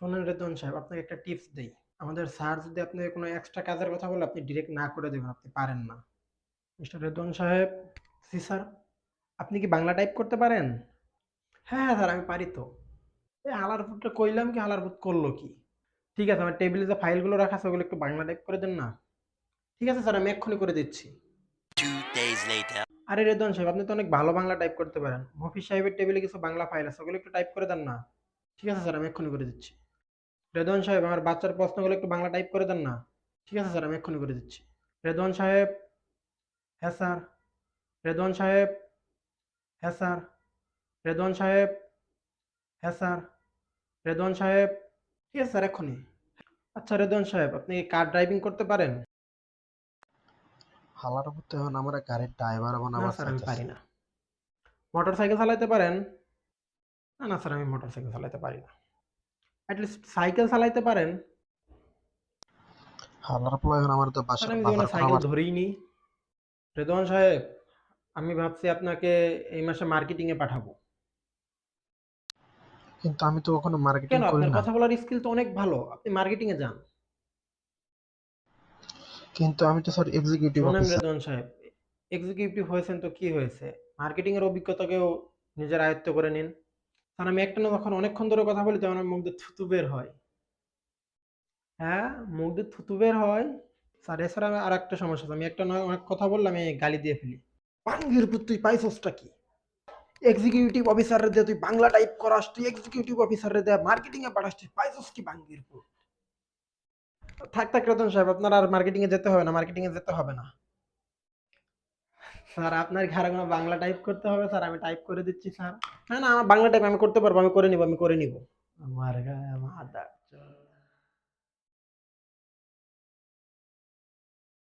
শোনেন রেদওয়ান সাহেব আপনাকে একটা টিপস দেই। আমাদের স্যার যদি আপনাকে কোনো এক্সট্রা কাজের কথা বলে আপনি ডিরেক্ট না করে দেবেন আপনি পারেন না। মিস্টার রেদওয়ান সাহেব জি স্যার আপনি কি বাংলা টাইপ করতে পারেন? হ্যাঁ হ্যাঁ স্যার আমি পারি তো। এই হালার ফুটটা কইলাম কি হালার ফুট করল কি? ঠিক আছে আমার টেবিলে যে ফাইলগুলো রাখা আছে ওগুলো একটু বাংলা টাইপ করে দেন না। ঠিক আছে স্যার আমি এক্ষুনি করে দিচ্ছি। আরে রেদওয়ান সাহেব আপনি তো অনেক ভালো বাংলা টাইপ করতে পারেন। মফিজ সাহেবের টেবিলে কিছু বাংলা ফাইল আছে ওগুলো একটু টাইপ করে দেন না। ঠিক আছে স্যার আমি এক্ষুনি করে দিচ্ছি। রেদওয়ান সাহেব আমার বাচ্চার প্রশ্নগুলো একটু বাংলা টাইপ করে দেন না। ঠিক আছে স্যার আমি এক্ষুনি করে দিচ্ছি। রেদন সাহেব হ্যাঁ স্যার। রেদন সাহেব হ্যাঁ স্যার। রেদন সাহেব হ্যাঁ স্যার। রেদন সাহেব ঠিক আছে স্যার এক্ষুনি। আচ্ছা রেদন সাহেব আপনি কি কার ড্রাইভিং করতে পারেন? হালার উপর তো এখন আমরা গাড়ির ড্রাইভার না বানাবার স্যার আমি। পারি না। মোটর সাইকেল চালাতে পারেন? না না স্যার আমি মোটর সাইকেল চালাতে পারি না। অ্যাটলিস্ট সাইকেল চালাইতে পারেন। হালার উপর আমার তো স্যার আমি জীবনে সাইকেল আমার- ধরেই নি রেদওয়ান সাহেব আমি ভাবছি আপনাকে এই মাসে মার্কেটিং এ পাঠাবো। কিন্তু আমি তো ওখানে মার্কেটিং করি আপনার না। কথা বলার স্কিল তো অনেক ভালো। আপনি মার্কেটিং এ যান। কিন্তু আমি তো স্যার এক্সিকিউটিভ অফিসার রেদওয়ান সাহেব এক্সিকিউটিভ হয়েছেন তো কি হয়েছে? মার্কেটিং এর অভিজ্ঞতাকেও নিজের আয়ত্ত করে নিন। স্যার আমি একটা না যখন অনেকক্ষণ ধরে কথা বলি তখন আমার মুখ দিয়ে থুতু বের হয়। হ্যাঁ মুখ দিয়ে থুতু বের হয়। স্যার, এছাড়া আর একটা সমস্যা আমি একটা নয় অনেক কথা বললাম আমি গালি দিয়ে ফেলি। পাঙ্গির পুত, তুই পাইছসটা কি? এক্সিকিউটিভ অফিসার দিয়ে তুই বাংলা টাইপ করাস, তুই এক্সিকিউটিভ অফিসারের দিয়ে মার্কেটিং এ পাঠাস, তুই পাইছস কি বাঙ্গির পুত? থাক থাক, রতন সাহেব, আপনার আর মার্কেটিং এ যেতে হবে না মার্কেটিং এ যেতে হবে না। স্যার, আপনার ঘরে কোনো বাংলা টাইপ করতে হবে? স্যার, আমি টাইপ করে দিচ্ছি, স্যার। না না আমার বাংলা টাইপ আমি করতে পারব, আমি করে নিব, আমি করে নিব। আমার মাদা